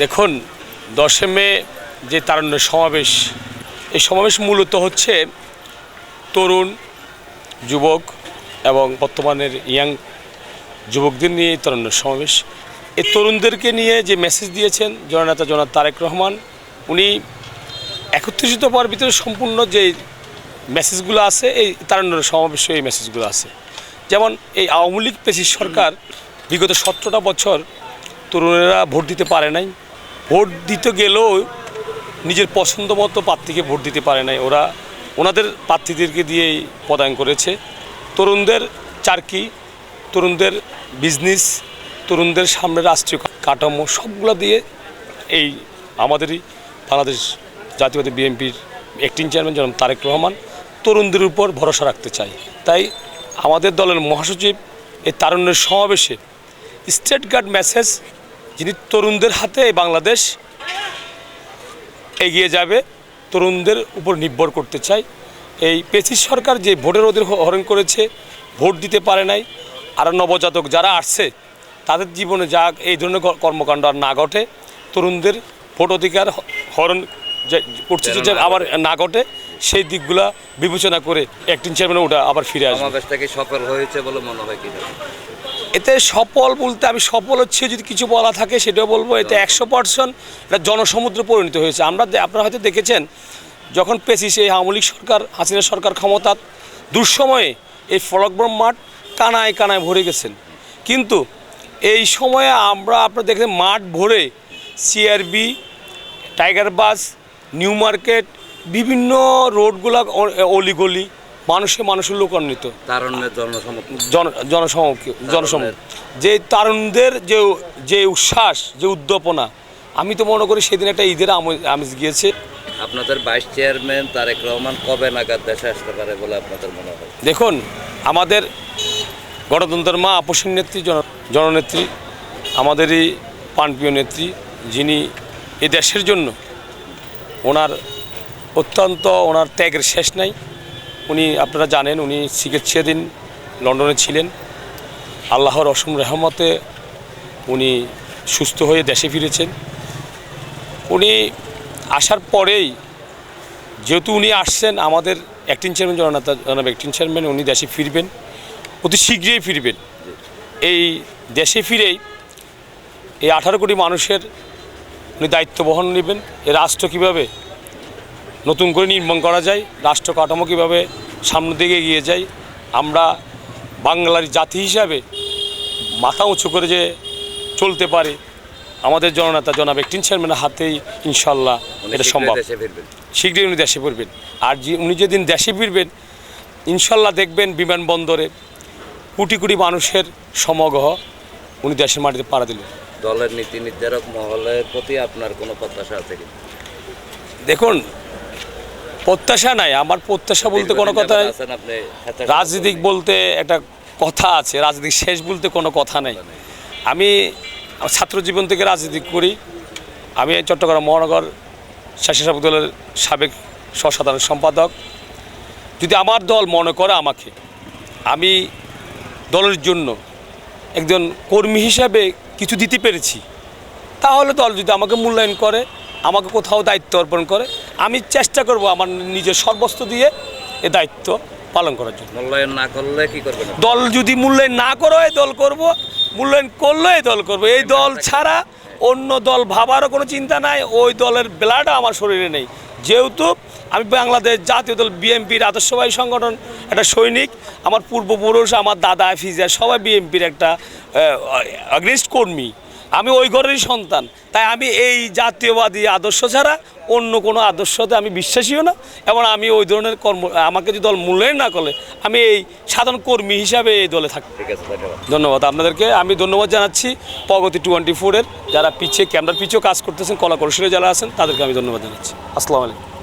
দেখুন, দশে মে যে তারণ্য সমাবেশ, এই সমাবেশ মূলত হচ্ছে তরুণ, যুবক এবং বর্তমানের ইয়াং যুবকদের নিয়ে এই তারণ্য সমাবেশ। এই তরুণদেরকে নিয়ে যে মেসেজ দিয়েছেন জননেতা জনাব তারেক রহমান, উনি একত্রিত হওয়ার ভিতরে সম্পূর্ণ যে মেসেজগুলো আছে, এই তারণ্য সমাবেশে এই মেসেজগুলো আছে। যেমন এই আওয়ামী লীগ পেশির সরকার বিগত সতেরোটা বছর তরুণেরা ভোট দিতে পারে নাই। ভোট দিতে গেলেও নিজের পছন্দ মতো প্রার্থীকে ভোট দিতে পারে নাই। ওরা ওনাদের প্রার্থীদেরকে দিয়েই প্রদান করেছে। তরুণদের চারকি তরুণদের বিজনেস তরুণদের সামনে রাষ্ট্রীয় কাঠামো সবগুলো দিয়ে এই আমাদেরই বাংলাদেশ জাতীয়বাদী বিএনপির অ্যাক্টিং চেয়ারম্যান জনাব তারেক রহমান তরুণদের উপর ভরসা রাখতে চাই তাই আমাদের দলের মহাসচিব এই তারুণ্যের সমাবেশে স্টেট গার্ড মেসেজ যিনি তরুণদের হাতে এই বাংলাদেশ এগিয়ে যাবে তরুণদের উপর নির্ভর করতে চাই এই পেসিস সরকার যে ভোটের ওদের হরণ করেছে ভোট দিতে পারে নাই। আর নবজাতক যারা আসছে তাদের জীবনে যা এই ধরনের কর্মকাণ্ড আর না ঘটে। তরুণদের ভোট অধিকার হরণ যে করছে যে আবার না ঘটে সেই দিকগুলা বিবেচনা করে অ্যাক্টিং চেয়ারম্যান ওটা আবার ফিরে আসবে। সফল হয়েছে বলে মনে হয় কি এতে সফল বলতে আমি সফল হচ্ছে যদি কিছু বলা থাকে সেটাও বলব। এতে একশো পার্সেন্ট এটা জনসমুদ্রে পরিণত হয়েছে। আমরা আপনারা হয়তো দেখেছেন যখন পেয়েছি সেই আওয়ামী লীগ সরকার হাসিনা সরকার ক্ষমতা দুঃসময়ে এই ফলকব্রম মাঠ কানায় কানায় ভরে গেছেন। কিন্তু এই সময়ে আমরা আপনারা দেখেন মাঠ ভরে CRB Tiger Pass New Market বিভিন্ন রোডগুলো অলিগলি মানুষে মানুষের লোকান্বিত তারণ্যের জনসম যে তারুণদের যে যে উচ্ছ্বাস যে উদ্দীপনা আমি তো মনে করি সেদিন একটা ঈদের আমে- আমেজ গিয়েছে। আপনাদের ভাইস চেয়ারম্যান তারেক রহমান কবে নাগাদ দেশে আসতে পারে বলে আপনাদের মনে হয়? দেখুন আমাদের গণতন্ত্রের মা আপসীন নেত্রী জন জননেত্রী আমাদেরই প্রাণপ্রিয় নেত্রী যিনি এ দেশের জন্য ওনার অত্যন্ত ওনার ত্যাগের শেষ নাই। উনি, আপনারা জানেন, উনি চিকিৎসাধীন লন্ডনে ছিলেন। আল্লাহর অসম রেহমতে উনি সুস্থ হয়ে দেশে ফিরেছেন। উনি আসার পরেই যেহেতু উনি আসছেন, আমাদের অ্যাক্টিং চেয়ারম্যান জননেতা জনাব অ্যাক্টিং চেয়ারম্যান উনি দেশে ফিরবেন, অতি শীঘ্রই ফিরবেন। এই দেশে ফিরেই এই আঠারো কোটি মানুষের উনি দায়িত্ব বহন নেবেন। এ রাষ্ট্র কীভাবে নতুন করে নির্মাণ করা যায় রাষ্ট্র কাঠামো কীভাবে সামনের দিকে এগিয়ে যায় আমরা বাংলার জাতি হিসাবে মাথা উঁচু করে যে চলতে পারে আমাদের জননেতা জনাব একটিন চেয়ারম্যানের হাতেই ইনশাল্লাহ এটা সম্ভব। শীঘ্রই উনি দেশে ফিরবেন। আর যে উনি যেদিন দেশে ফিরবেন ইনশাল্লাহ দেখবেন বিমানবন্দরে কোটি কোটি মানুষের সমাগহ উনি দেশের মাটিতে পাড়া দিলেন। দলের নীতি নির্ধারক মহলের প্রতি আপনার কোনো প্রত্যাশা আছে দেখুন প্রত্যাশা নাই আমার প্রত্যাশা বলতে কোনো কথা রাজনীতিক বলতে একটা কথা আছে রাজনীতি শেষ বলতে কোনো কথা নেই। আমি ছাত্র জীবন থেকে রাজনীতি করি। আমি চট্টগ্রাম মহানগর স্বেচ্ছাসেবক দলের সাবেক সসাধারণ সম্পাদক। যদি আমার দল মনে করে আমাকে আমি দলের জন্য একজন কর্মী হিসাবে কিছু দিতে পেরেছি তাহলে দল যদি আমাকে মূল্যায়ন করে আমাকে কোথাও দায়িত্ব অর্পণ করে আমি চেষ্টা করব আমার নিজের সর্বস্ব দিয়ে এ দায়িত্ব পালন করার জন্য। মূল্যায়ন না করলে কি করবেন দল যদি মূল্যায়ন না করো এই দল করব। মূল্যায়ন করলে এই দল করব। এই দল ছাড়া অন্য দল ভাবারও কোনো চিন্তা নাই। ওই দলের ব্লাড আমার শরীরে নেই। যেহেতু আমি বাংলাদেশ জাতীয় দল বিএনপির আদর্শবাহী সংগঠন একটা সৈনিক আমার পূর্বপুরুষ আমার দাদা ফিজা সবাই বিএনপির একটা অগ্রিস্ট কর্মী। আমি ওই ঘরেরই সন্তান। তাই আমি এই জাতীয়বাদী আদর্শ ছাড়া অন্য কোনো আদর্শতে আমি বিশ্বাসীও না এবং আমি ওই ধরনের কর্ম আমাকে যদি দল মূল্যায়ন না করে আমি এই সাধারণ কর্মী হিসাবে এই দলে থাকি ঠিক আছে ধন্যবাদ। ধন্যবাদ। আপনাদেরকে আমি ধন্যবাদ জানাচ্ছি প্রগতি টোয়েন্টি ফোরের যারা পিছিয়ে ক্যামেরার পিছিয়েও কাজ করতেছেন কলা কৌশলে যারা আছেন তাদেরকে আমি ধন্যবাদ জানাচ্ছি। আসসালামু আলাইকুম।